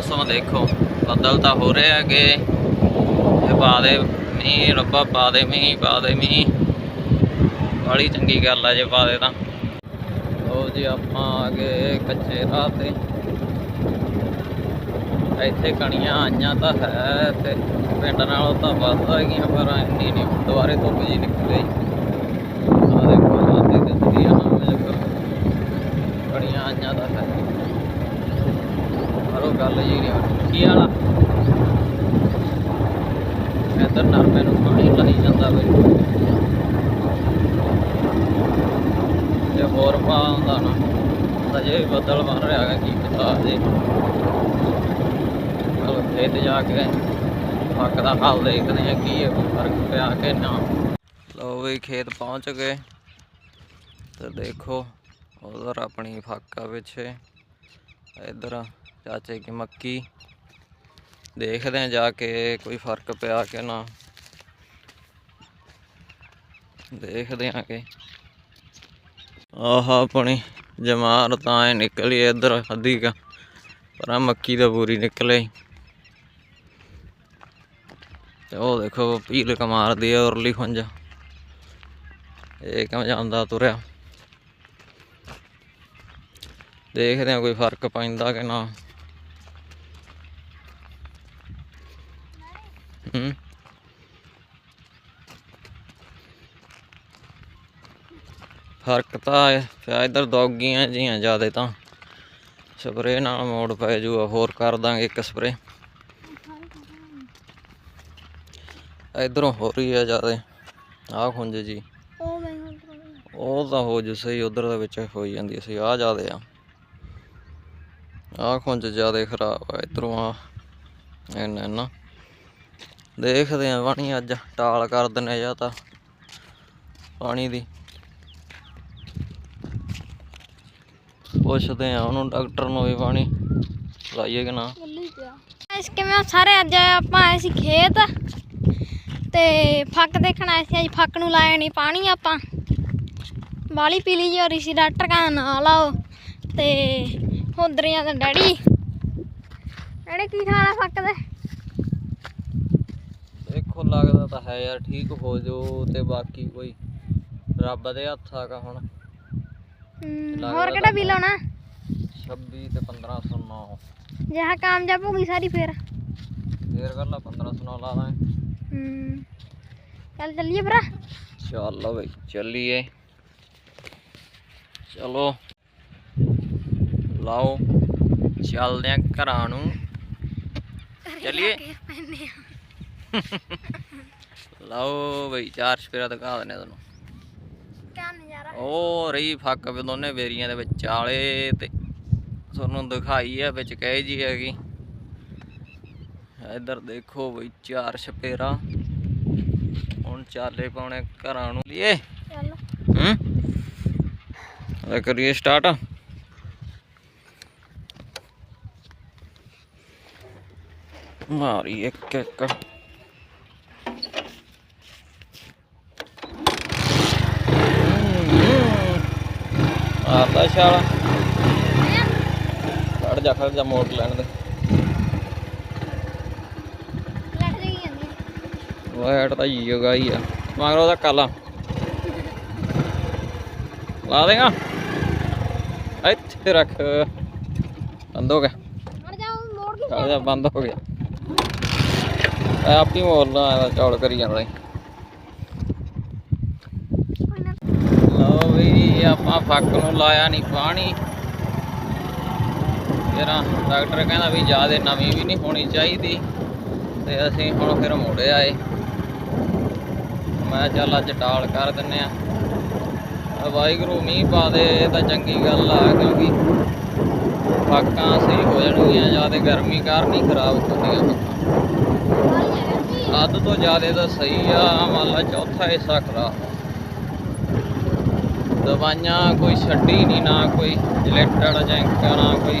ਮੌਸਮ ਦੇਖੋ। ਬੱਦਲ ਤਾਂ ਹੋ ਰਹੇ ਹੈਗੇ। ਇਹ ਪਾ ਦੇ ਮੀਂਹ, ਰੱਬਾ ਪਾ ਦੇ ਮੀਂਹ, ਪਾ ਦੇ ਮੀਂਹ। ਬੜੀ ਚੰਗੀ ਗੱਲ ਆ ਜੇ ਪਾ ਦੇ ਤਾਂ। ਲਓ ਜੀ, ਆਪਾਂ ਆ ਗਏ ਕੱਚੇ ਰਾਹ ਤੇ। ਇੱਥੇ ਕਣੀਆਂ ਆਈਆਂ ਤਾਂ ਹੈ ਤੇ ਪਿੰਡ ਨਾਲੋਂ ਤਾਂ ਵੱਧ ਹੈਗੀਆਂ ਪਰ ਇੰਨੀ ਨਹੀਂ, ਦੁਬਾਰੇ ਧੁੱਪ ਜੀ ਨਿਕਲ। ਗਈ ਆ ਦੇਖੋ ਰਾਤੇ ਤੇ ਸਰੀਆ ਨਾਲ ਮੇਰੇ ਕੋਲ ਕਣੀਆਂ ਆਈਆਂ ਤਾਂ ਹੈ ਪਰ ਉਹ ਗੱਲ ਜੀ ਨਹੀਂ ਹੋਣੀ ਕੀ ਵਾਲਾ ਇੱਧਰ ਨਰਮੇ ਨੂੰ ਪਾਣੀ ਲਾਈ ਜਾਂਦਾ ਬਈ ਜੇ ਹੋਰ ਪਾ ਹੁੰਦਾ ਨਾ ਤਾਂ ਜੇ ਬੱਦਲ ਬਣ ਰਿਹਾ ਹੈਗਾ ਕੀ ਪਤਾ ਜੇ ਚਲੋ ਖੇਤ ਜਾ ਕੇ ਫੱਕ ਦਾ ਹਾਲ ਦੇਖਦੇ ਆ ਕੀ ਹੈ ਫ਼ਰਕ ਪਿਆ ਕਿ ਨਾ। ਲਓ ਵੀ ਖੇਤ ਪਹੁੰਚ ਗਏ। ਤੇ ਦੇਖੋ, ਉਧਰ ਆਪਣੀ ਫੱਕਾ ਪਿੱਛੇ। ਇੱਧਰ ਚਾਚੇ ਕੀ ਮੱਕੀ। ਦੇਖਦੇ ਆ ਜਾ ਕੇ ਕੋਈ ਫ਼ਰਕ ਪਿਆ ਕਿ ਨਾ। ਦੇਖਦੇ ਆ ਕਿ। ਆਹ ਆਪਣੀ ਜਮਾਰ ਤਾਂ ਨਿਕਲੀ ਇੱਧਰ ਅੱਧੀ ਕ, ਪਰ ਆਹ ਮੱਕੀ ਦਾ ਪੂਰੀ ਨਿਕਲੇ। ਤੇ ਉਹ ਦੇਖੋ ਪੀਲ ਮਾਰਦੀ ਆ ਉਰਲੀ ਖੁੰਝ। ਇਹ ਕਿਵੇਂ ਜਾਂਦਾ ਤੁਰਿਆ? ਦੇਖਦੇ ਆ ਕੋਈ ਫ਼ਰਕ ਪੈਂਦਾ ਕਿ ਨਾ। ਹੂੰ। ਫ਼ਰਕ ਤਾਂ ਹੈ ਪਿਆ ਇੱਧਰ ਦੌਗੀਆਂ ਜੀਆਂ ਜ਼ਿਆਦੇ ਤਾਂ। ਸਪਰੇ ਨਾਲ ਮੋੜ ਪੈ ਜੂਗਾ ਹੋਰ ਕਰ ਦਾਂਗੇ ਇੱਕ ਸਪਰੇ ਇਧਰੋਂ ਹੋ ਰਹੀ ਆ ਜ਼ਿਆਦੇ। ਆਹ ਖੁੰਝ ਜੀ। ਉਹ ਤਾਂ ਹੋ ਜੂ ਸਹੀ ਉਧਰ ਦੇ ਵਿੱਚ ਹੋਈ ਜਾਂਦੀ ਸੀ ਆ ਜ਼ਿਆਦੇ ਆ। ਆਹ ਖੁੰਝ ਜ਼ਿਆਦੇ ਖਰਾਬ ਆ ਇਧਰੋਂ ਆ ਇਹਨਾਂ ਨਾ ਦੇਖਦੇ ਆ ਪਾਣੀ ਅੱਜ, ਟਾਲ ਕਰ ਦਿੰਨੇ ਜਾਂ ਤਾਂ ਪਾਣੀ ਦੀ। ਪੁੱਛਦੇ ਆ ਉਹਨੂੰ, ਡਾਕਟਰ ਨੂੰ ਵੀ ਪਾਣੀ ਲਾਈਏ ਕਿ ਨਾ। ਇਸ ਕਿਵੇਂ ਸਾਰੇ? ਅੱਜ ਆਪਾਂ ਆਏ ਸੀ ਖੇਤ ਤੇ ਫੱਕ ਦੇਖਣ ਆਏ ਸੀ। ਅੱਜ ਫੱਕ ਨੂੰ ਲਾਇਆ ਨਹੀਂ ਪਾਣੀ ਆਪਾਂ। ਬਾਲੀ ਪੀਲੀ ਜਿਹੀ ਹੋ ਰਹੀ ਸੀ ਡਾਕਟਰ ਕਹਿੰਦਾ, ਨਾ ਲਾਓ। ਤੇ ਹੁੰਦਰੀਆਂ ਦਾ ਡੈਡੀ। ਡੈਡੀ, ਕੀ ਖਾਣਾ ਫੱਕ ਦੇ? ਦੇਖੋ ਲੱਗਦਾ ਤਾਂ ਹੈ ਯਾਰ ਠੀਕ ਹੋ ਜੋ ਤੇ ਬਾਕੀ ਕੋਈ ਰੱਬ ਦੇ ਹੱਥ ਆਗਾ ਹੁਣ। ਹਮ, ਹੋਰ ਕਿਹੜਾ ਵੀ ਤਾਂ ਲਾਉਣਾ 26 ਤੇ 1509 ਜਿਹਾ ਕਾਮਯਾਬ ਹੋ ਗਈ ਸਾਰੀ ਫੇਰ। ਫੇਰ ਕਰ ਲਾ 1509 ਲਾ ਦਾਂਗੇ। ਹਮ, ਚੱਲ ਚੱਲੀਏ ਭਰਾ। ਚੱਲ ਬਈ ਚੱਲੀਏ। ਚਲੋ। ਲਾਓ ਚੱਲਦੇ ਆਂ ਘਰਾਂ ਨੂੰ। ਚੱਲੀਏ। ਲਾਓ ਬਈ ਚਾਰ ਸਪੇਰਾ ਦਿਖਾ ਦਿੰਦੇ ਤੁਹਾਨੂੰ। ਕਿਆ ਨਜ਼ਾਰਾ। ਉਹ ਰਹੀ ਫੱਕ ਵੀ ਦੋਨੇ ਬੇਰੀਆਂ ਦੇ ਵਿੱਚ ਆਲੇ ਤੇ ਤੁਹਾਨੂੰ ਦਿਖਾਈ ਆ ਵਿੱਚ ਕਹੇ ਜੀ ਹੈਗੀ। ਇੱਧਰ ਦੇਖੋ ਬਈ ਚਾਰ ਛਪੇਰਾ ਹੁਣ ਚਾਲੇ ਪਾਉਣੇ ਘਰਾਂ ਨੂੰ। ਲਈਏ ਚੱਲ। ਹੂੰ? ਕਰੀਏ ਸਟਾਰਟ ਮਾਰੀ ਇੱਕ ਇੱਕ ਆਤਾ ਸ਼ਾਲਾ ਖੜ ਜਾ ਖੜ ਜਾ ਮੋੜ ਲੈਣ ਦੇ। ਵਾਇਟ ਤਾਂ ਯੋਗਾ ਹੀ ਆ। ਮਗਰ ਉਹਦਾ ਕਾਲਾ। ਲਾ ਦੇਗਾ। ਇੱਥੇ ਰੱਖ। ਬੰਦ ਹੋ ਗਿਆ। ਮਰ ਜਾ ਬੰਦ ਹੋ ਗਿਆ। ਆਪੀ ਮੋੜਨਾ ਆਇਆ ਚੌੜ ਕਰੀ ਜਾਂਦਾ ਈ। ਕੋਈ ਨਾ ਲਓ ਵੀ ਆਪਾਂ ਫੱਕ ਨੂੰ ਲਾਇਆ ਨਹੀਂ ਪਾਣੀ। ਜਿਹੜਾ ਡਾਕਟਰ ਕਹਿੰਦਾ ਵੀ ਜਿਆਦੇ ਨਵੀਂ ਵੀ ਨਹੀਂ ਹੋਣੀ ਚਾਹੀਦੀ। ਤੇ ਅਸੀਂ ਹੁਣ ਫਿਰ ਮੁੜੇ ਆਏ। ਮੈਂ ਚੱਲ ਅੱਜ ਟਾਲ ਕਰ ਦਿੰਨੇ ਆ। ਵਾਹਿਗੁਰੂ ਮੀਂਹ ਪਾ ਦੇ ਇਹ ਤਾਂ ਚੰਗੀ ਗੱਲ ਆ ਕਿਉਂਕਿ ਫੱਕਾਂ ਸਹੀ ਹੋ ਜਾਣਗੀਆਂ ਜਿਆਦੇ ਗਰਮੀ ਕਾਰਨ ਹੀ ਖਰਾਬ ਹੁੰਦੀਆਂ ਅੱਧ ਤੋਂ ਜ਼ਿਆਦਾ ਤਾਂ ਸਹੀ ਆ ਮੰਨ ਲਾ ਚੌਥਾ ਹਿੱਸਾ ਖਰਾਬ ਦਵਾਈਆਂ ਕੋਈ ਛੱਡੀ ਨਹੀਂ ਨਾ ਕੋਈ ਜਲੈਟਡ ਜੈਂਕ ਨਾ ਕੋਈ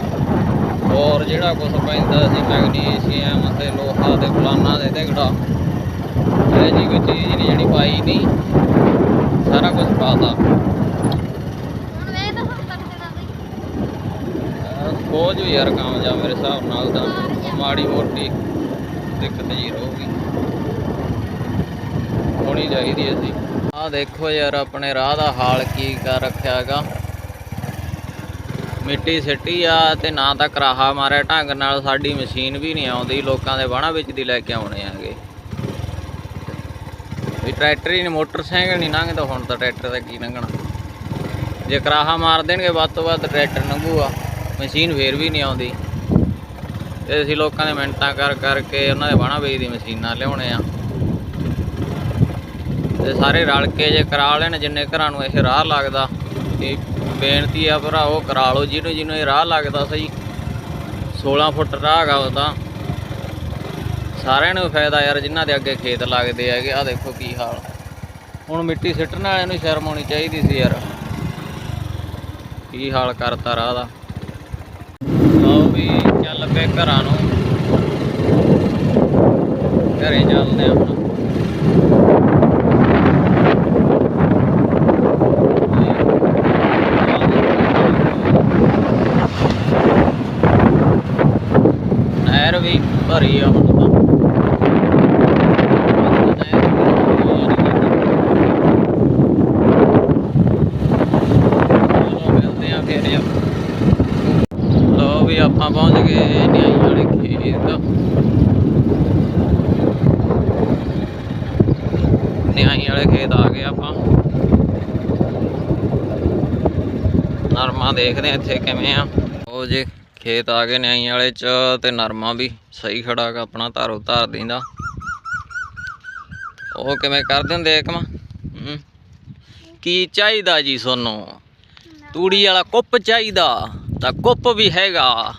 ਹੋਰ ਜਿਹੜਾ ਕੁਝ ਪੈਂਦਾ ਸੀ ਮੈਗਨੀਸ਼ੀਅਮ ਤੇ ਲੋਹਾ ਤੇ ਫਲਾਨਾ ਦੇ ਢਿਗੜਾ ਇਹ ਜੀ ਕੋਈ ਚੀਜ਼ ਨਹੀਂ ਜਿਹੜੀ ਪਾਈ ਨਹੀਂ ਸਾਰਾ ਕੁਝ ਪਾਤਾ। ਹੋ ਜੂ ਯਾਰ ਕੰਮ ਜਾ ਮੇਰੇ ਹਿਸਾਬ ਨਾਲ ਤਾਂ। ਮਾੜੀ ਮੋਟੀ ਦਿੱਕਤ ਜੀ ਰਹੂਗੀ। ਹੋਣੀ ਚਾਹੀਦੀ ਹੈ ਸੀ ਆਹ ਦੇਖੋ ਯਾਰ, ਆਪਣੇ ਰਾਹ ਦਾ ਹਾਲ ਕੀ ਕਰ ਰੱਖਿਆ ਹੈਗਾ। ਮਿੱਟੀ ਸਿੱਟੀ ਆ ਤੇ ਨਾ ਤਾਂ ਕਰਾਹਾ ਮਾਰਿਆ, ਢੰਗ ਨਾਲ ਸਾਡੀ ਮਸ਼ੀਨ ਵੀ ਨਹੀਂ ਆਉਂਦੀ, ਲੋਕਾਂ ਦੇ ਬਾਣਾ ਵਿੱਚ ਦੀ ਲੈ ਕੇ ਆਉਣੇ ਆਗੇ ਵੀ ਟਰੈਕਟਰ ਹੀ ਨਹੀਂ, ਮੋਟਰਸਾਈਕਲ ਨਹੀਂ ਲੰਘਦਾ, ਹੁਣ ਤਾਂ ਟਰੈਕਟਰ ਦਾ ਕੀ ਲੰਘਣਾ। ਜੇ ਕਰਾਹਾ ਮਾਰ ਦੇਣਗੇ, ਵੱਧ ਤੋਂ ਵੱਧ ਟਰੈਕਟਰ ਲੰਘੂਗਾ, ਮਸ਼ੀਨ ਫੇਰ ਵੀ ਨਹੀਂ ਆਉਂਦੀ। ਤੇ ਅਸੀਂ ਲੋਕਾਂ ਦੇ ਮਿੰਟਾਂ ਕਰ ਕਰਕੇ ਉਹਨਾਂ ਦੇ ਬਾਣਾ ਵੇਚ ਮਸ਼ੀਨਾਂ ਲਿਆਉਣੇ ਆ। ਤੇ ਸਾਰੇ ਰਲ ਕੇ ਜੇ ਕਰਾ ਲੈਣ, ਜਿੰਨੇ ਘਰਾਂ ਨੂੰ ਇਹ ਰਾਹ ਲੱਗਦਾ, ਤੇ ਬੇਨਤੀ ਆ ਭਰਾਓ ਕਰਾ ਲਓ, ਜਿਹਨੂੰ ਜਿਹਨੂੰ ਇਹ ਰਾਹ ਲੱਗਦਾ ਸਹੀ। 16 ਫੁੱਟ ਰਾਹ ਹੈਗਾ ਉਹਦਾ। ਸਾਰਿਆਂ ਨੂੰ ਫਾਇਦਾ ਯਾਰ, ਜਿਨ੍ਹਾਂ ਦੇ ਅੱਗੇ ਖੇਤ ਲੱਗਦੇ ਹੈਗੇ ਆ ਦੇਖੋ ਕੀ ਹਾਲ। ਹੁਣ ਮਿੱਟੀ ਸਿੱਟਣ ਵਾਲਿਆਂ ਨੂੰ ਸ਼ਰਮ ਆਉਣੀ ਚਾਹੀਦੀ ਸੀ ਯਾਰ। ਕੀ ਹਾਲ ਕਰਤਾ ਰਾਹ ਦਾ। ਲਓ ਵੀ, ਚੱਲ ਪਏ ਘਰਾਂ ਨੂੰ। ਘਰੇ ਚੱਲਦੇ ਆ ਹੁਣ ਨਹਿਰ ਵੀ ਭਰੀ ਆ ਹੁਣ ਤਾਂ। ਲੋ ਵੀ ਆਪਾਂ ਪਹੁੰਚ ਗਏ ਨਿਆਈ ਵਾਲੇ ਖੇਤ। ਨਿਆਈ ਵਾਲੇ ਖੇਤ ਆ ਗਏ ਆਪਾਂ। ਨਰਮਾ ਦੇਖਦੇ ਆ ਇੱਥੇ ਕਿਵੇਂ ਆ। ਉਹ ਜੇ। ਖੇਤ ਆ ਗਏ ਨਿਆਈ ਵਾਲੇ ਚ ਤੇ ਨਰਮਾ ਵੀ ਸਹੀ ਖੜਾ ਹੈਗਾ ਆਪਣਾ ਧਾਰੋ ਧਾਰ ਦਿੰਦਾ। ਉਹ ਕਿਵੇਂ ਕਰਦੇ ਹੁੰਦੇ ਇੱਕ ਮਾ ਕੀ ਚਾਹੀਦਾ ਜੀ ਸੋਨੂੰ ਤੂੜੀ ਵਾਲਾ ਕੁੱਪ ਚਾਹੀਦਾ ਤਾਂ ਕੁੱਪ ਵੀ ਹੈਗਾ।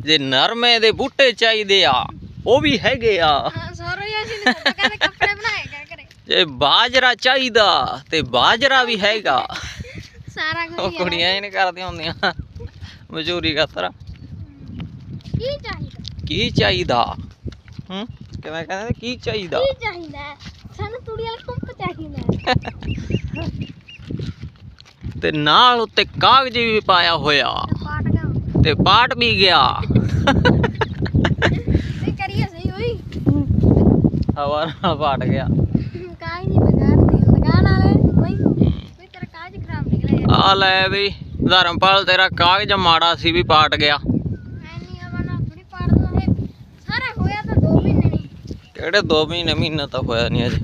ਜੇ ਨਰਮੇ ਦੇ ਬੂਟੇ ਚਾਹੀਦੇ ਆ ਉਹ ਵੀ ਹੈਗੇ ਆ। ਜੀ ਕਰ ਕਰੇ ਬਾਜਰਾ ਚਾਹੀਦਾ ਤੇ ਬਾਜਰਾ ਵੀ ਹੈਗਾ। ਸਾਰਾ ਕੁਝ ਕੁੜੀਆਂ ਨਹੀਂ ਕਰਦੀਆਂ ਹੁੰਦੀਆਂ। ਮਜ਼ਦੂਰੀ ਖਾਤਰ। ਕੀ ਚਾਹੀਦਾ? ਕੀ ਚਾਹੀਦਾ? ਹੂੰ? ਕਿਵੇਂ ਕਹਿੰਦੇ ਕੀ ਚਾਹੀਦਾ? ਕੀ ਚਾਹੀਦਾ? ਹੈ? ਸਾਨੂੰ ਤੂੜੀ ਵਾਲਾ ਕੁੰਪ ਚਾਹੀਦਾ। ਹੈ। ਤੇ ਨਾਲ ਉੱਤੇ ਕਾਗਜ਼ ਵੀ ਪਾਇਆ ਹੋਇਆ। ਤੇ ਪਾਟ ਤੇ ਵੀ ਗਿਆ। ਤੇ ਕਰੀਏ ਸਹੀ ਹੋਈ। ਹਵਾ ਨਾਲ ਪਾਟ ਗਿਆ। ਕਾਈ ਨਹੀਂ ਲਗਾ ਲਗਾਣ ਵਾਲੇ ਕੋਈ ਕੋਈ ਤੇਰਾ ਕਾਜ ਖਰਾਬ ਨਿਕਲਿਆ। ਆ ਲੈ ਵੀ ਧਰਮਪਾਲ ਤੇਰਾ ਕਾਗਜ਼ ਮਾੜਾ ਸੀ ਵੀ ਪਾਟ ਗਿਆ ਐਨੀ ਆਵਣਾ ਥੋੜੀ ਪਾੜ ਦੋ ਹੈ ਸਾਰਾ ਹੋਇਆ ਤਾਂ 2 ਮਹੀਨੇ ਨਹੀਂ ਕਿਹੜੇ 2 ਮਹੀਨੇ ਮਹੀਨਾ ਤਾਂ ਹੋਇਆ ਨਹੀਂ ਅਜੇ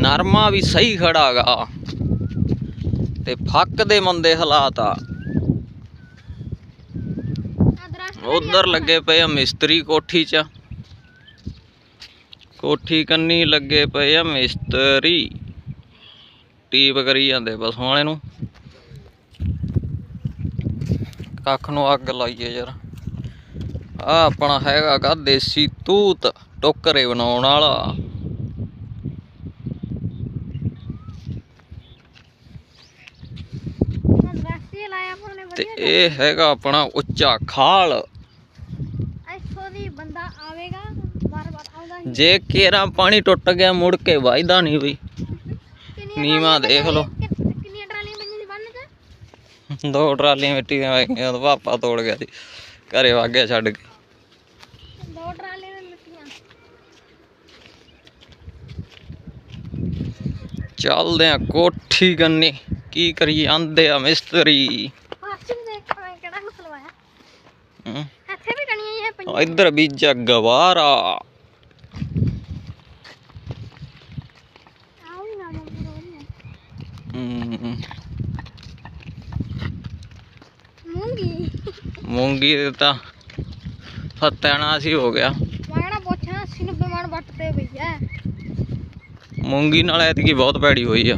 ਨਰਮਾ ਵੀ ਸਹੀ ਖੜਾਗਾ ਤੇ ਫੱਕ ਦੇ ਮੰਦੇ ਹਾਲਾਤ ਆ। ਉਧਰ ਲੱਗੇ ਪਏ ਆ ਮਿਸਤਰੀ ਕੋਠੀ 'ਚ। ਕੋਠੀ ਕੰਨੀ ਲੱਗੇ ਪਏ ਆ ਮਿਸਤਰੀ। ਟੀਪ ਕਰੀ ਜਾਂਦੇ ਬਸ ਵਾਲੇ ਨੂੰ ਕੱਖ ਨੂੰ ਅੱਗ ਲਾਈਏ ਯਾਰ। ਆ ਆਪਣਾ ਹੈਗਾ ਗਾ ਦੇਸੀ ਤੂਤ। ਟੋਕਰੇ ਬਣਾਉਣ ਵਾਲਾ। ਤੇ ਇਹ ਹੈਗਾ ਆਪਣਾ ਉੱਚਾ ਖਾਲ। ਬੰਦਾ ਆਵੇਗਾ ਬਾਰ ਬਾਰ ਆਉਂਦਾ ਜੇ ਕੇਰਾ ਪਾਣੀ ਟੁੱਟ ਗਿਆ ਮੁੜ ਕੇ ਵਾਇਦਾ ਨਹੀਂ ਬਈ ਕਿੰਨੀਆਂ ਨੀਵਾਂ ਦੇਖ ਕਿੰਨੀਆਂ ਟਰਾਲੀਆਂ ਬੰਨ ਚ ਦੋ ਟਰਾਲੀਆਂ ਮਿੱਟੀ ਦੀਆਂ ਉਹਦਾ ਪਾਪਾ ਤੋੜ ਗਿਆ ਸੀ। ਘਰੇ ਵਗ ਗਿਆ ਛੱਡ ਕੇ ਦੋ ਟਰਾਲੀਆਂ ਨੇ ਮਿੱਟੀਆਂ ਚੱਲਦੇ ਆ ਕੋਠੀ ਕੰਨੀ। ਕੀ ਕਰੀ ਜਾਂਦੇ ਆ ਮਿਸਤਰੀ। ਮੈਂ ਇੱਧਰ ਬੀਜਾ ਗਵਾਰਾ। ਨਾ ਮੂੰਗੀ। ਮੂੰਗੀ ਤਾਂ ਫਤਿਆਣਾ ਸੀ ਹੋ ਗਿਆ। ਵਾਣਾ ਪੁੱਛਣਾ 80 90 ਮਣ ਵੱਟ ਤੇ ਭਈਆ ਮੂੰਗੀ ਨਾਲ ਐਤਕੀ ਬਹੁਤ ਭੈੜੀ ਹੋਈ ਆ।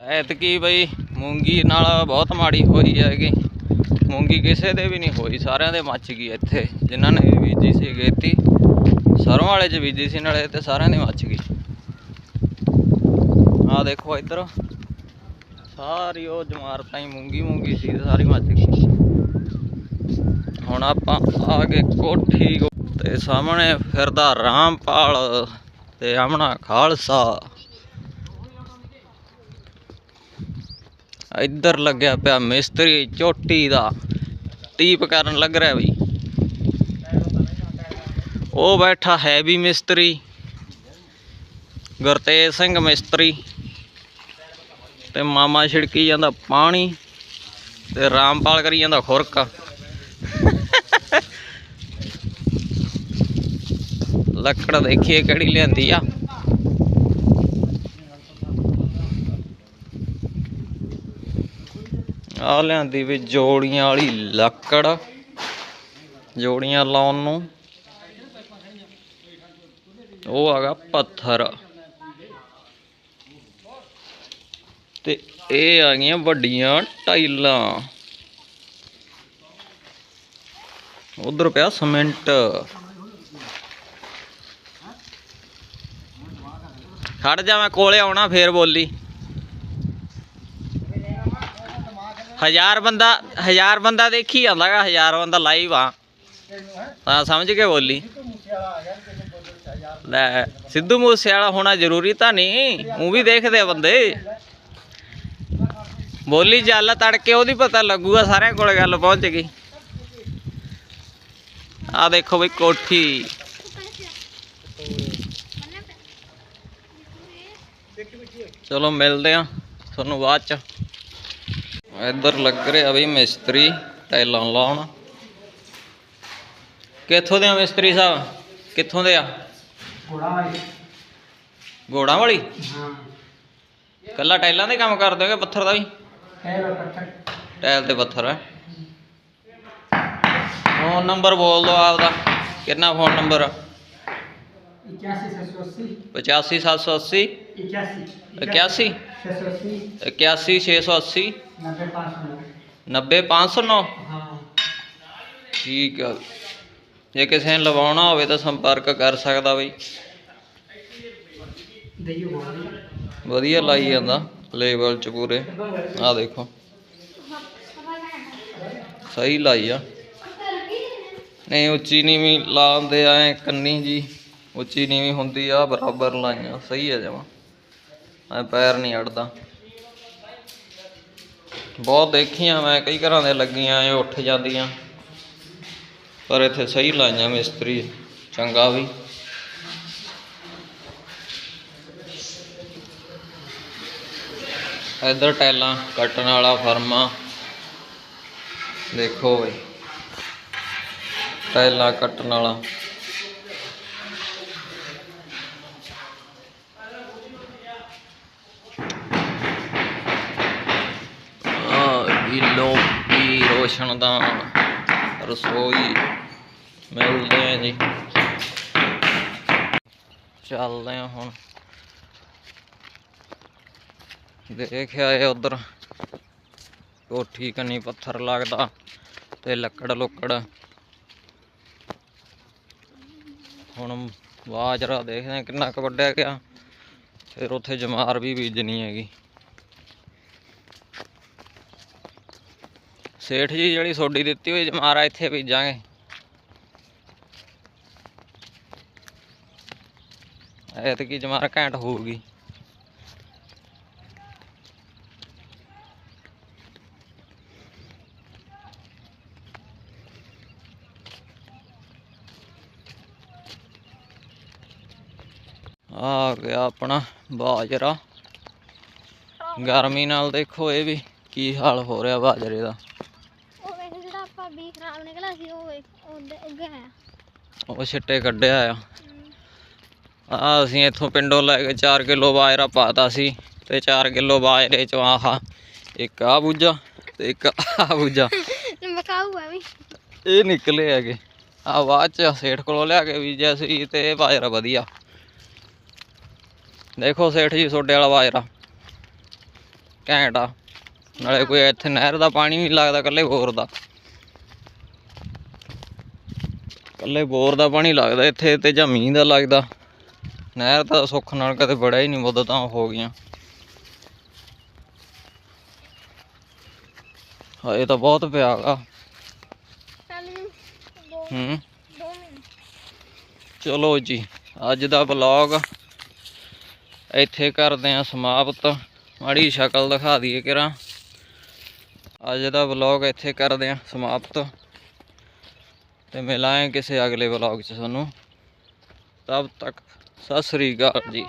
ਐਤਕੀ ਬਈ ਮੂੰਗੀ ਨਾਲ ਬਹੁਤ ਮਾੜੀ ਹੋਈ ਹੈਗੀ। ਮੂੰਗੀ ਕਿਸੇ ਦੇ ਵੀ ਨਹੀਂ ਹੋਈ, ਸਾਰਿਆਂ ਦੇ ਮੱਚ ਗਈ ਇੱਥੇ। ਜਿਨ੍ਹਾਂ ਨੇ ਬੀਜੀ ਸੀ ਗੇਤੀ ਸਰੋਂ ਵਾਲੇ ਚ ਬੀਜੀ ਸੀ ਨਾਲੇ ਤੇ ਸਾਰਿਆਂ ਦੇ ਮੱਚ ਗਈ। ਆ ਦੇਖੋ ਇੱਧਰ, ਸਾਰੀ ਉਹ ਜਮਾਰਤਾਂ ਹੀ ਮੂੰਗੀ ਮੂੰਗੀ ਸੀ ਸਾਰੀ ਮੱਚ ਗਈ। ਹੁਣ ਆਪਾਂ ਆ ਗਏ ਕੋਠੀ ਕੋ- ਤੇ ਸਾਹਮਣੇ ਫਿਰਦਾ ਰਾਮਪਾਲ ਤੇ ਆਮਣਾ ਖਾਲਸਾ। ਇੱਧਰ ਲੱਗਿਆ ਪਿਆ ਮਿਸਤਰੀ, ਚੋਟੀ ਦਾ ਟੀਪ ਕਰਨ ਲੱਗ ਰਿਹਾ ਬਈ। ਉਹ ਬੈਠਾ ਹੈ ਵੀ ਮਿਸਤਰੀ, ਗੁਰਤੇਜ ਸਿੰਘ ਮਿਸਤਰੀ ਤੇ ਮਾਮਾ ਛਿੜਕੀ ਜਾਂਦਾ ਪਾਣੀ ਤੇ ਰਾਮਪਾਲ ਕਰੀ ਜਾਂਦਾ ਖੁਰਕ। ਲੱਕੜ ਦੇਖੀਏ ਕਿਹੜੀ ਲਿਆਂਦੀ ਆ। ਆ ਲਿਆਂਦੀ ਵੀ ਜੋੜੀਆਂ ਵਾਲੀ ਲੱਕੜ, ਜੋੜੀਆਂ ਲਾਉਣ ਨੂੰ। ਉਹ ਹੈਗਾ ਪੱਥਰ। ਤੇ ਇਹ ਆ ਗਈਆਂ ਵੱਡੀਆਂ ਟਾਈਲਾਂ। ਉਧਰ ਪਿਆ ਸੀਮੈਂਟ। ਖੜ ਜਾ ਮੈਂ ਕੋਲੇ ਆਉਣਾ ਫੇਰ ਬੋਲੀ। ਹਜ਼ਾਰ ਬੰਦਾ ਹਜ਼ਾਰ ਬੰਦਾ ਦੇਖੀ ਜਾਂਦਾਗਾ ਹਜ਼ਾਰ ਬੰਦਾ ਲਾਈਵ ਆ। ਤਾਂ ਸਮਝ ਕੇ ਬੋਲੀ। ਲੈ, ਸਿੱਧੂ ਮੂਸੇ ਵਾਲਾ ਹੋਣਾ ਜ਼ਰੂਰੀ ਤਾਂ ਨਹੀਂ, ਉਹ ਵੀ ਦੇਖਦੇ ਬੰਦੇ। ਬੋਲੀ ਚੱਲ, ਤੜਕੇ ਉਹਦੀ ਪਤਾ ਲੱਗੂਗਾ, ਸਾਰਿਆਂ ਕੋਲ ਗੱਲ ਪਹੁੰਚ ਗਈ। ਆ ਦੇਖੋ ਬਈ ਕੋਠੀ। ਚਲੋ ਮਿਲਦੇ ਆ ਤੁਹਾਨੂੰ ਬਾਅਦ ਚ। ਇੱਧਰ ਲੱਗ ਰਿਹਾ ਬਈ ਮਿਸਤਰੀ ਟਾਈਲਾਂ ਲਾਉਣ। ਕਿੱਥੋਂ ਦੇ ਆ ਮਿਸਤਰੀ ਸਾਹਿਬ? ਕਿੱਥੋਂ ਦੇ ਆ? ਘੋੜਾ ਵਾਲੀ। ਘੋੜਾ ਵਾਲੀ? ਹਾਂ। ਕੱਲਾ ਟਾਈਲਾਂ ਦੇ ਕੰਮ ਕਰਦੇ ਹੋਗੇ ਪੱਥਰ ਦਾ ਵੀ? ਟਾਈਲ ਪੱਥਰ। ਤੇ ਪੱਥਰ ਹੈ ਫੋਨ ਨੰਬਰ ਬੋਲ ਦਿਓ ਆਪਦਾ। ਕਿੰਨਾ ਫੋਨ ਨੰਬਰ ਆ? 85780 81 81680 90509 ਠੀਕ ਆ ਜੇ ਕਿਸੇ ਨੇ ਲਵਾਉਣਾ ਹੋਵੇ ਤਾਂ ਸੰਪਰਕ ਕਰ ਸਕਦਾ ਬਈ। ਵਧੀਆ ਲਾਈ ਜਾਂਦਾ ਲੇਵਲ ਚ ਪੂਰੇ। ਆ ਦੇਖੋ। ਸਹੀ ਲਾਈ ਆ। ਨਹੀਂ ਉੱਚੀ ਨਹੀਂ ਵੀ ਲਾਉਂਦੇ ਆਏ ਕੰਨੀ ਜੀ। ਉੱਚੀ ਨੀਵੀਂ ਹੁੰਦੀ ਆ, ਬਰਾਬਰ ਲਾਈਆਂ, ਸਹੀ ਆ ਜਮਾ। ਐ ਪੈਰ ਨਹੀਂ ਅੜਦਾ। ਬਹੁਤ ਦੇਖੀਆਂ ਮੈਂ, ਕਈ ਘਰਾਂ ਦੇ ਲੱਗੀਆਂ, ਐ ਉੱਠ ਜਾਂਦੀਆਂ। ਪਰ ਇੱਥੇ ਸਹੀ ਲਾਈਆਂ ਮਿਸਤਰੀ, ਚੰਗਾ ਵੀ। ਇੱਧਰ ਟੈਲਾਂ ਕੱਟਣ ਵਾਲਾ ਫਰਮਾ ਦੇਖੋ ਬਈ। ਟੈਲਾਂ ਕੱਟਣ ਵਾਲਾ ਆ ਵੀ ਲੋਕੀ ਰੋਸ਼ਨਦਾਨ ਰਸੋਈ ਮਿਲਦੇ ਆ ਜੀ। ਚੱਲਦੇ ਆ ਹੁਣ। ਦੇਖਿਆ ਇਹ ਉਧਰ ਕੋਠੀ ਕੰਨੀ ਪੱਥਰ ਲੱਗਦਾ ਤੇ ਲੱਕੜ ਲੁੱਕੜ। ਹੁਣ ਬਾਜਰਾ ਦੇਖਦੇ ਹਾਂ ਕਿੰਨਾ ਕੁ ਵੱਡਿਆ ਗਿਆ। ਫਿਰ ਉੱਥੇ ਜਮਾਰ ਵੀ ਬੀਜਣੀ ਹੈਗੀ। ਸੇਠ ਜੀ ਜਿਹੜੀ ਸੋਡੀ ਦਿੱਤੀ ਹੋਈ ਜਮਾਰਾ ਇੱਥੇ ਬੀਜਾਂਗੇ। ਐਤਕੀ ਜਮਾਰ ਘੈਂਟ ਹੋਊਗੀ। ਆ ਗਿਆ ਆਪਣਾ ਬਾਜਰਾ। ਗਰਮੀ ਨਾਲ ਦੇਖੋ ਇਹ ਵੀ ਕੀ ਹਾਲ ਹੋ ਰਿਹਾ ਬਾਜਰੇ ਦਾ ਉਹ ਵੇਖ ਜਿਹੜਾ ਆਪਾਂ ਵੀ ਖਰਾਬ ਨਿਕਲਿਆ ਸੀ ਉਹ ਵੇਖ ਉਹਦੇ ਉੱਗੇ ਆ ਉਹ ਛਿੱਟੇ ਕੱਢਿਆ ਆ। ਆ ਅਸੀਂ ਇੱਥੋਂ ਪਿੰਡੋਂ ਲੈ ਕੇ 4 ਕਿਲੋ ਬਾਜਰਾ ਪਾਤਾ ਸੀ ਤੇ 4 ਕਿਲੋ ਬਾਜਰੇ ਚੋਂ ਆਹ ਇੱਕ ਆ ਬੂਜਾ ਤੇ ਇੱਕ ਆ ਬੂਜਾ ਵੀ। ਇਹ ਨਿਕਲੇ ਹੈਗੇ। ਆ ਬਾਅਦ ਚ ਸੇਠ ਕੋਲੋਂ ਲਿਆ ਕੇ ਬੀਜਿਆ ਸੀ ਤੇ ਇਹ ਬਾਜਰਾ ਵਧੀਆ। ਦੇਖੋ ਸੇਠ ਜੀ ਤੁਹਾਡੇ ਵਾਲਾ ਬਾਜਰਾ। ਘੈਂਟ ਆ। ਨਾਲੇ ਕੋਈ ਇੱਥੇ ਨਹਿਰ ਦਾ ਪਾਣੀ ਨਹੀਂ ਲੱਗਦਾ ਕੱਲੇ ਬੋਰ ਦਾ। ਕੱਲੇ ਬੋਰ ਦਾ ਪਾਣੀ ਲੱਗਦਾ ਇੱਥੇ ਤੇ ਜਾਂ ਮੀਂਹ ਦਾ ਲੱਗਦਾ। ਨਹਿਰ ਦਾ ਸੁੱਖ ਨਾਲ ਕਦੇ ਬੜਾ ਹੀ ਨਹੀਂ ਮੁੱਦਤਾਂ ਹੋ ਗਈਆਂ। ਹਾਂ ਇਹ ਤਾਂ ਬਹੁਤ ਪਿਆ ਗਾ। ਚੱਲ ਨੂੰ ਦੋ ਹੂੰ। ਚਲੋ ਜੀ ਅੱਜ ਦਾ ਵਲੌਗ ਇੱਥੇ ਕਰਦੇ ਆ ਸਮਾਪਤ। ਮਾੜੀ ਸ਼ਕਲ ਦਿਖਾ ਦਈਏ ਕਿਰਾਂ। ਅੱਜ ਦਾ ਵਲੌਗ ਇੱਥੇ ਕਰਦੇ ਹਾਂ ਸਮਾਪਤ। ਤੇ ਮਿਲਾਂਗੇ ਕਿਸੇ ਅਗਲੇ ਵਲੌਗ 'ਚ ਤੁਹਾਨੂੰ। ਤਬ ਤੱਕ ਸਤਿ ਸ੍ਰੀ ਅਕਾਲ ਜੀ।